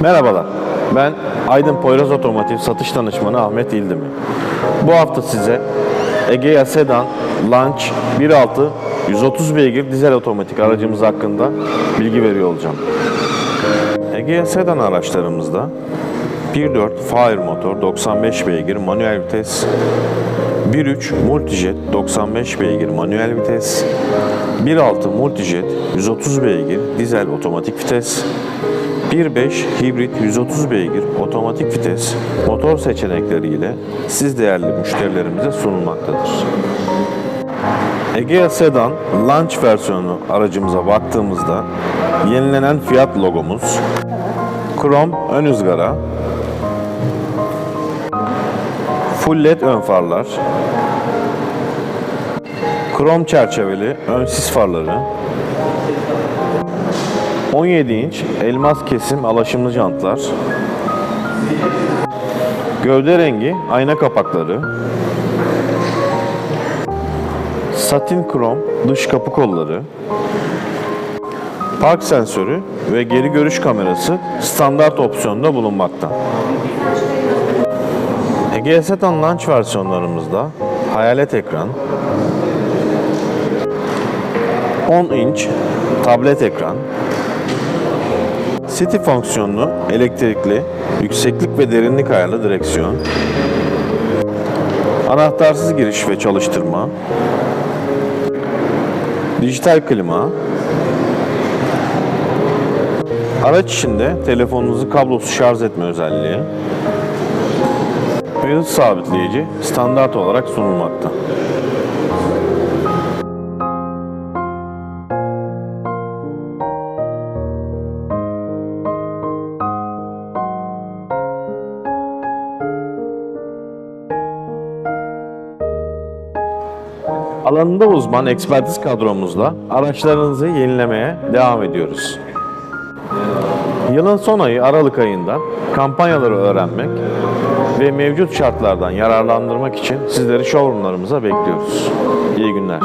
Merhabalar, ben Aydın Poyraz Otomotiv Satış Danışmanı Ahmet İldimi. Bu hafta size Egea Sedan Launch 1.6 130 beygir dizel otomatik aracımız hakkında bilgi veriyor olacağım. Egea Sedan araçlarımızda 1.4 Fire motor 95 beygir manuel vites, 1.3 Multijet 95 beygir manuel vites, 1.6 Multijet 130 beygir dizel otomatik vites, 1.5 hibrit 130 beygir otomatik vites motor seçenekleriyle siz değerli müşterilerimize sunulmaktadır. Egea Sedan Launch versiyonu aracımıza baktığımızda yenilenen Fiat logomuz, krom ön ızgara, full led ön farlar, krom çerçeveli ön sis farları, 17 inç elmas kesim alaşımlı jantlar, gövde rengi ayna kapakları, satin krom dış kapı kolları, park sensörü ve geri görüş kamerası standart opsiyonda bulunmakta. Egea Sedan Launch versiyonlarımızda hayalet ekran, 10 inç tablet ekran, City fonksiyonlu elektrikli yükseklik ve derinlik ayarlı direksiyon, anahtarsız giriş ve çalıştırma, dijital klima, araç içinde telefonunuzu kablosuz şarj etme özelliği. Ve hız sabitleyici standart olarak sunulmakta. Alanında uzman ekspertiz kadromuzla araçlarınızı yenilemeye devam ediyoruz. Yılın son ayı Aralık ayında kampanyaları öğrenmek ve mevcut şartlardan yararlandırmak için sizleri showroomlarımıza bekliyoruz. İyi günler.